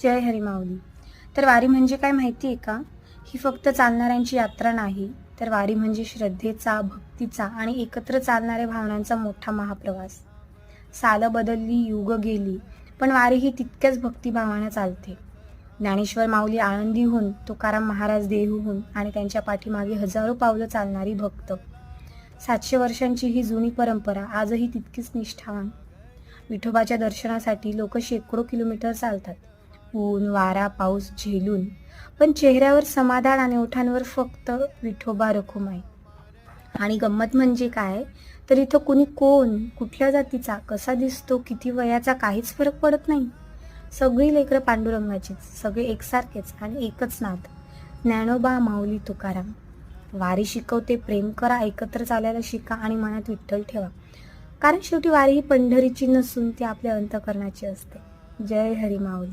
जय हरी माऊली. तर वारी म्हणजे काय माहिती आहे का? ही फक्त चालणाऱ्यांची यात्रा नाही तर वारी म्हणजे श्रद्धेचा भक्तीचा आणि एकत्र चालणाऱ्या भावनांचा मोठा महाप्रवास. साल बदलली युग गेली पण वारी ही तितक्याच भक्तिभावानं चालते. ज्ञानेश्वर माऊली आळंदीहून तुकाराम महाराज देहूहून आणि त्यांच्या पाठीमागे हजारो पावलं चालणारी भक्त. सातशे वर्षांची ही जुनी परंपरा आजही तितकीच निष्ठावान. विठोबाच्या दर्शनासाठी लोक शेकडो किलोमीटर चालतात. ऊन वारा पाऊस झेलून पण चेहऱ्यावर समाधान आणि ओठांवर फक्त विठोबा रखुमाई. आणि गंमत म्हणजे काय? तर इथं कुणी कोण कुठल्या जातीचा कसा दिसतो किती वयाचा काहीच फरक पडत नाही. सगळी लेकरं पांडुरंगाचीच सगळे एकसारखेच आणि एकच नाद ज्ञानोबा माऊली तुकाराम. वारी शिकवते प्रेम करा एकत्र चालायला शिका आणि मनात विठ्ठल ठेवा. कारण शेवटी वारी ही पंढरीची नसून ती आपल्या अंतकरणाची असते. जय हरी माऊली.